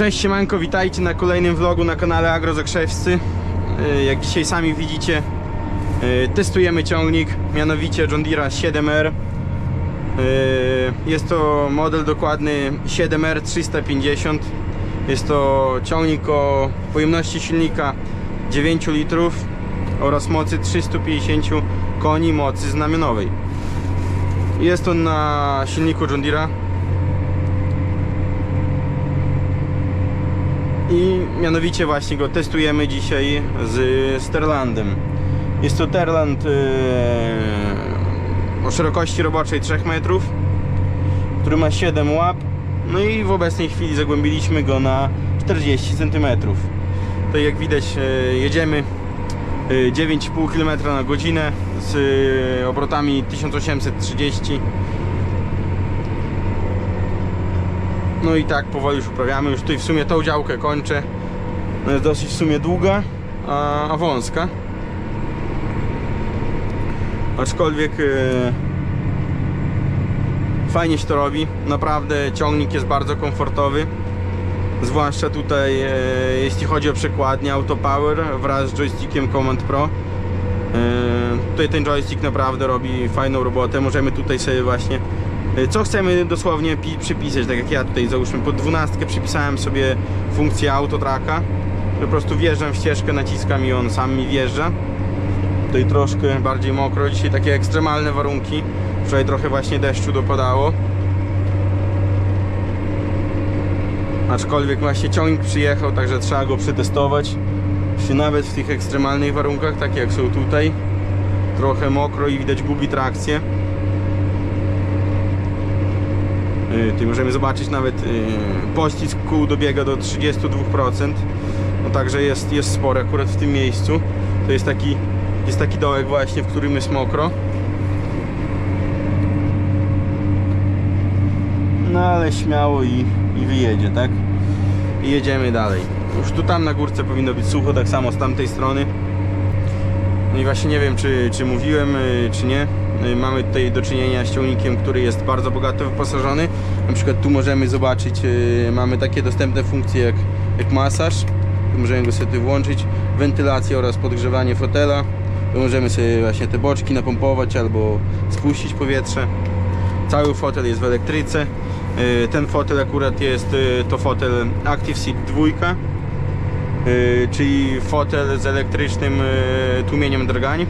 Cześć siemanko, witajcie na kolejnym vlogu na kanale Agrozakrzewscy. E, Jak dzisiaj sami widzicie, e, testujemy ciągnik, mianowicie John Deere 7R. E, Jest to model dokładny 7R 350. Jest to ciągnik o pojemności silnika 9 litrów oraz mocy 350 koni mocy znamionowej. Jest on na silniku John Deere'a i mianowicie właśnie go testujemy dzisiaj z Sterlandem. Jest to Terland e, o szerokości roboczej 3 metrów, który ma 7 łap. No i w obecnej chwili zagłębiliśmy go na 40 cm. To jak widać e, jedziemy e, 9,5 km na godzinę z e, obrotami 1830 No i tak powoli już uprawiamy. Już tutaj w sumie tą działkę kończę. Ona jest dosyć w sumie długa, a, a wąska. Aczkolwiek e, fajnie się to robi. Naprawdę ciągnik jest bardzo komfortowy. Zwłaszcza tutaj, e, jeśli chodzi o przekładnię Autopower wraz z joystickiem Command Pro. E, tutaj ten joystick naprawdę robi fajną robotę. Możemy tutaj sobie właśnie co chcemy dosłownie pi- przypisać, tak jak ja tutaj załóżmy pod 12 przypisałem sobie funkcję autotraka. Po prostu wjeżdżam w ścieżkę, naciskam i on sam mi wjeżdża. Tutaj troszkę bardziej mokro, dzisiaj takie ekstremalne warunki. Wczoraj trochę właśnie deszczu dopadało. Aczkolwiek właśnie ciągnik przyjechał, także trzeba go przetestować. Się nawet w tych ekstremalnych warunkach, tak jak są tutaj, trochę mokro i widać gubi trakcję. Yy, Tu możemy zobaczyć nawet yy, pościsk kół dobiega do 32%. No także jest, jest spory akurat w tym miejscu. To jest taki, jest taki dołek właśnie, w którym jest mokro. No ale śmiało i, i wyjedzie, tak? I jedziemy dalej. Już tu tam na górce powinno być sucho, tak samo z tamtej strony. No i właśnie nie wiem, czy, czy mówiłem, y, czy nie. Y, Mamy tutaj do czynienia z ciągnikiem, który jest bardzo bogato wyposażony. Na przykład tu możemy zobaczyć, y, mamy takie dostępne funkcje jak, jak masaż. Tu możemy go sobie włączyć. Wentylację oraz podgrzewanie fotela. Tu możemy sobie właśnie te boczki napompować albo spuścić powietrze. Cały fotel jest w elektryce. Y, Ten fotel akurat jest to fotel Active Seat 2, y, czyli fotel z elektrycznym tłumieniem drgań.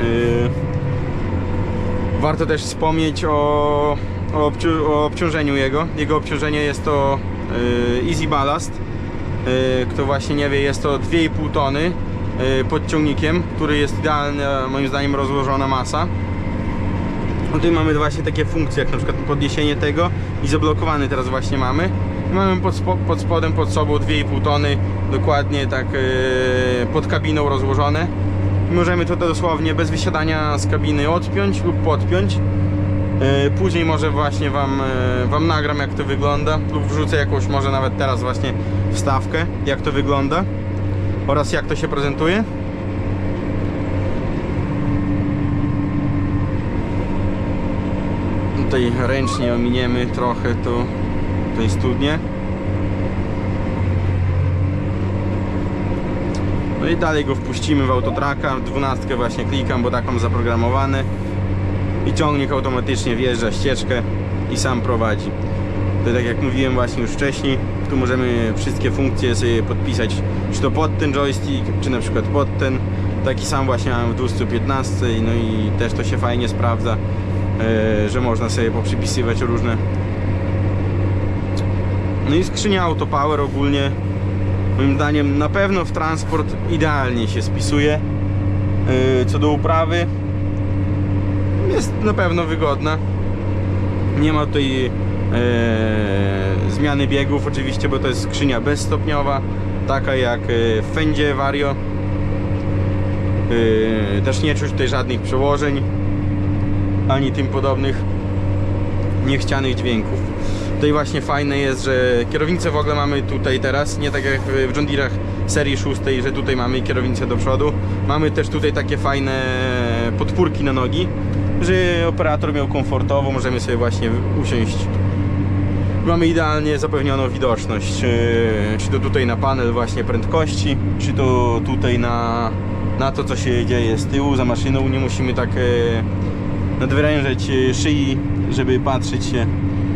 Y, Warto też wspomnieć o, o, obciu- o obciążeniu jego. Jego obciążenie jest to y, Easy Ballast. Y, Kto właśnie nie wie, jest to 2,5 tony pod ciągnikiem, który jest idealna moim zdaniem rozłożona masa. No Tutaj mamy właśnie takie funkcje, jak na przykład podniesienie tego i zablokowany teraz właśnie mamy. I Mamy pod, spo, pod spodem, pod sobą 2,5 tony, dokładnie tak pod kabiną rozłożone. Możemy to dosłownie bez wysiadania z kabiny odpiąć lub podpiąć. Yy, Później może właśnie wam, yy, wam nagram jak to wygląda lub wrzucę jakąś może nawet teraz właśnie wstawkę jak to wygląda oraz jak to się prezentuje. Tutaj ręcznie ominiemy trochę tu tej studnię. No i dalej go wpuścimy w autotraka. 12 właśnie klikam, bo tak mam zaprogramowane. I ciągnik automatycznie wjeżdża ścieżkę i sam prowadzi. To tak jak mówiłem właśnie już wcześniej, tu możemy wszystkie funkcje sobie podpisać, czy to pod ten joystick, czy na przykład pod ten. Taki sam właśnie mam w 215, no i też to się fajnie sprawdza, e, że można sobie poprzypisywać różne. No i skrzynia Autopower ogólnie, moim zdaniem na pewno w transport idealnie się spisuje. E, Co do uprawy, jest na pewno wygodna. Nie ma tutaj e, zmiany biegów oczywiście, bo to jest skrzynia bezstopniowa, taka jak e, w Fendzie Vario. Też nie czuć tutaj żadnych przełożeń, ani tym podobnych niechcianych dźwięków. Tutaj właśnie fajne jest, że kierownicę w ogóle mamy tutaj teraz, nie tak jak w John Deere'ach serii 6, że tutaj mamy kierownicę do przodu. Mamy też tutaj takie fajne podpórki na nogi, że operator miał komfortowo, możemy sobie właśnie usiąść Mamy idealnie zapewnioną widoczność, e, czy to tutaj na panel właśnie prędkości, czy to tutaj na, na to co się dzieje z tyłu za maszyną. Nie musimy tak e, nadwyrężać e, szyi, żeby patrzeć się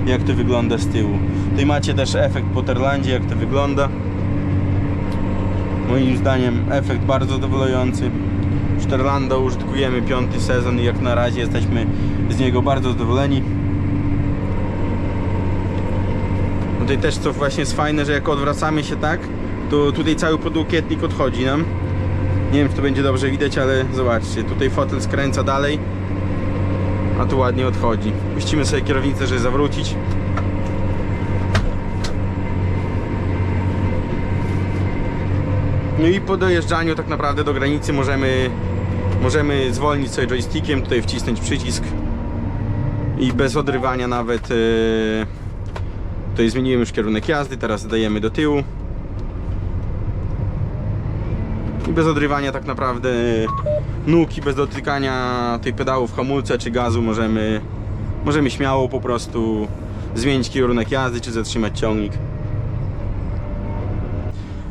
jak to wygląda z tyłu. Tutaj macie też efekt po Terlandzie, jak to wygląda. Moim zdaniem efekt bardzo zadowalający. Szterlanda użytkujemy piąty sezon i jak na razie jesteśmy z niego bardzo zadowoleni. Tutaj też co właśnie jest fajne, że jak odwracamy się tak, to tutaj cały podłokietnik odchodzi nam. Nie wiem czy to będzie dobrze widać, ale zobaczcie, tutaj fotel skręca dalej, a tu ładnie odchodzi. Puścimy sobie kierownicę, żeby zawrócić. No i po dojeżdżaniu tak naprawdę do granicy możemy, możemy zwolnić sobie joystickiem, tutaj wcisnąć przycisk i bez odrywania nawet yy, tutaj zmieniłem już kierunek jazdy, teraz dajemy do tyłu i bez odrywania tak naprawdę nóg i bez dotykania tej pedałów hamulca czy gazu możemy, możemy śmiało po prostu zmienić kierunek jazdy czy zatrzymać ciągnik.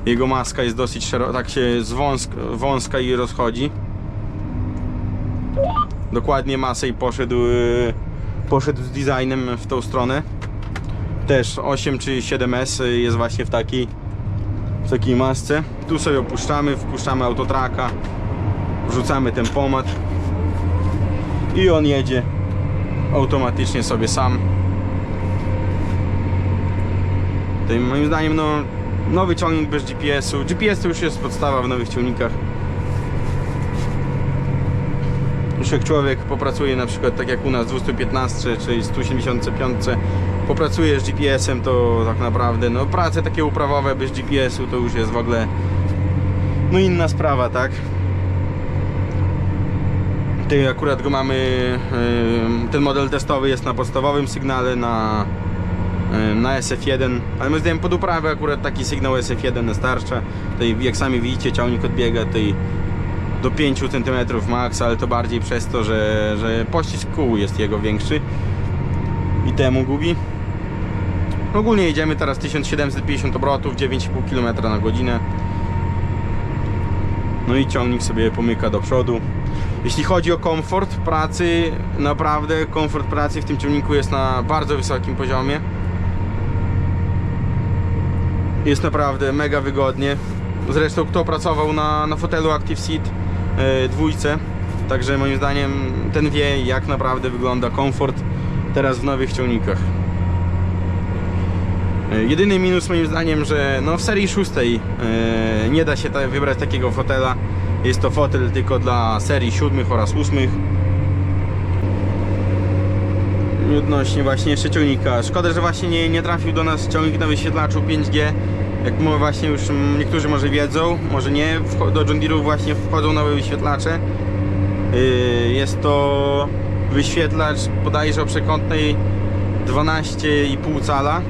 Jego maska jest dosyć szeroka, tak się z wąska, i rozchodzi. Dokładnie Masej poszedł, yy, poszedł z designem w tą stronę. Też 8 czy 7S jest właśnie w takiej, w takiej masce. Tu sobie opuszczamy, wpuszczamy autotraka, wrzucamy tempomat i on jedzie automatycznie sobie sam. Tutaj moim zdaniem no nowy ciągnik bez GPS-u. GPS to już jest podstawa w nowych ciągnikach. Już jak człowiek popracuje na przykład tak jak u nas 215 czy 175 popracuje z GPS-em to tak naprawdę no prace takie uprawowe bez GPS-u to już jest w ogóle no inna sprawa, tak? Tutaj akurat go mamy ten model testowy jest na podstawowym sygnale na na SF1, ale my zdajemy pod uprawę akurat taki sygnał SF1 starcza. Tutaj jak sami widzicie ciągnik odbiega tutaj do 5 cm max, ale to bardziej przez to, że, że pościsk kół jest jego większy i temu gubi. Ogólnie jedziemy teraz 1750 obrotów, 9,5 km na godzinę. No i ciągnik sobie pomyka do przodu. Jeśli chodzi o komfort pracy, naprawdę komfort pracy w tym ciągniku jest na bardzo wysokim poziomie. Jest naprawdę mega wygodnie. Zresztą kto pracował na, na fotelu Active Seat yy, dwójce, także moim zdaniem ten wie jak naprawdę wygląda komfort teraz w nowych ciągnikach. Yy, Jedyny minus moim zdaniem, że no w serii szóstej yy, nie da się wybrać takiego fotela. Jest to fotel tylko dla serii siódmych oraz ósmych. Odnośnie właśnie jeszcze ciągnika. Szkoda, że właśnie nie, nie trafił do nas ciągnik na wyświetlaczu 5G. Jak mo- właśnie już niektórzy może wiedzą, może nie, do John Deere'ów właśnie wchodzą nowe wyświetlacze. Yy, Jest to wyświetlacz bodajże o przekątnej 12,5 cala.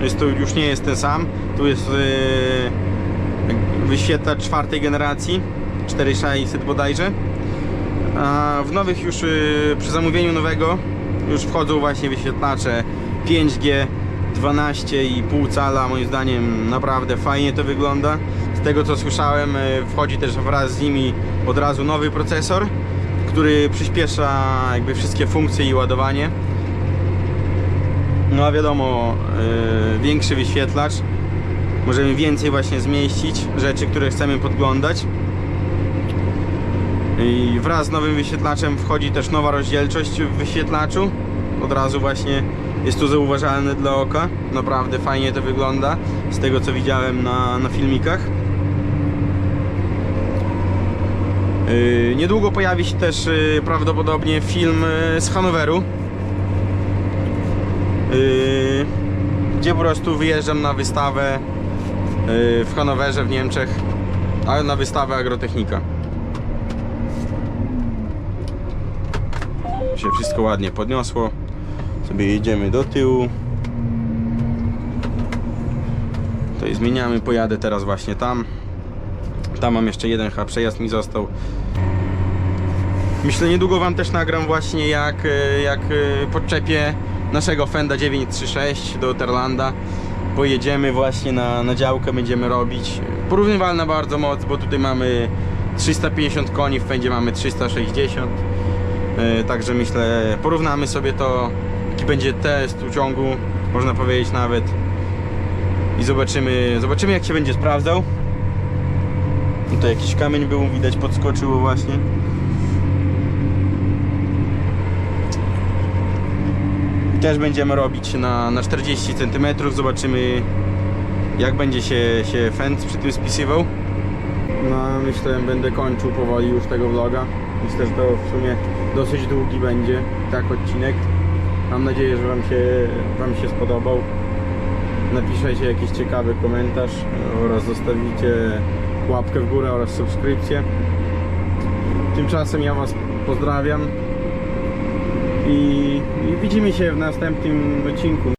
Jest to już nie jest ten sam. Tu jest yy, wyświetlacz czwartej generacji 4600 bodajże. A w nowych już yy, przy zamówieniu nowego już wchodzą właśnie wyświetlacze 5G 12,5 cala. Moim zdaniem naprawdę fajnie to wygląda. Z tego co słyszałem, yy, wchodzi też wraz z nimi od razu nowy procesor, który przyspiesza jakby wszystkie funkcje i ładowanie. No a wiadomo, yy, większy wyświetlacz. Możemy więcej właśnie zmieścić rzeczy, które chcemy podglądać. I wraz z nowym wyświetlaczem wchodzi też nowa rozdzielczość w wyświetlaczu. Od razu właśnie jest to zauważalne dla oka. Naprawdę fajnie to wygląda z tego co widziałem na, na filmikach. Yy, niedługo pojawi się też yy, prawdopodobnie film yy, z Hanoweru. Yy, gdzie po prostu wyjeżdżam na wystawę yy, w Hanowerze w Niemczech, ale na wystawę agrotechnika. Się wszystko ładnie podniosło. Sobie jedziemy do tyłu. Tutaj zmieniamy, pojadę teraz właśnie tam. Tam mam jeszcze jeden chyba przejazd mi został. Myślę niedługo wam też nagram właśnie jak, e, jak e, podczepię naszego Fenda 936 do Terlanda. Pojedziemy właśnie na, na działkę, będziemy robić. Porównywalna bardzo moc, bo tutaj mamy 350 koni, w Fendzie mamy 360. E, Także myślę, porównamy sobie to, jaki będzie test uciągu, można powiedzieć nawet. I zobaczymy, zobaczymy jak się będzie sprawdzał. Tutaj jakiś kamień był, widać podskoczyło właśnie. Też będziemy robić na, na 40 cm. Zobaczymy jak będzie się, się fence przy tym spisywał. No myślę, będę kończył powoli już tego vloga. Myślę, że to w sumie dosyć długi będzie tak odcinek. Mam nadzieję, że Wam się, wam się spodobał. Napiszecie jakiś ciekawy komentarz oraz zostawicie łapkę w górę oraz subskrypcję. Tymczasem ja Was pozdrawiam i, i widzimy się w następnym odcinku.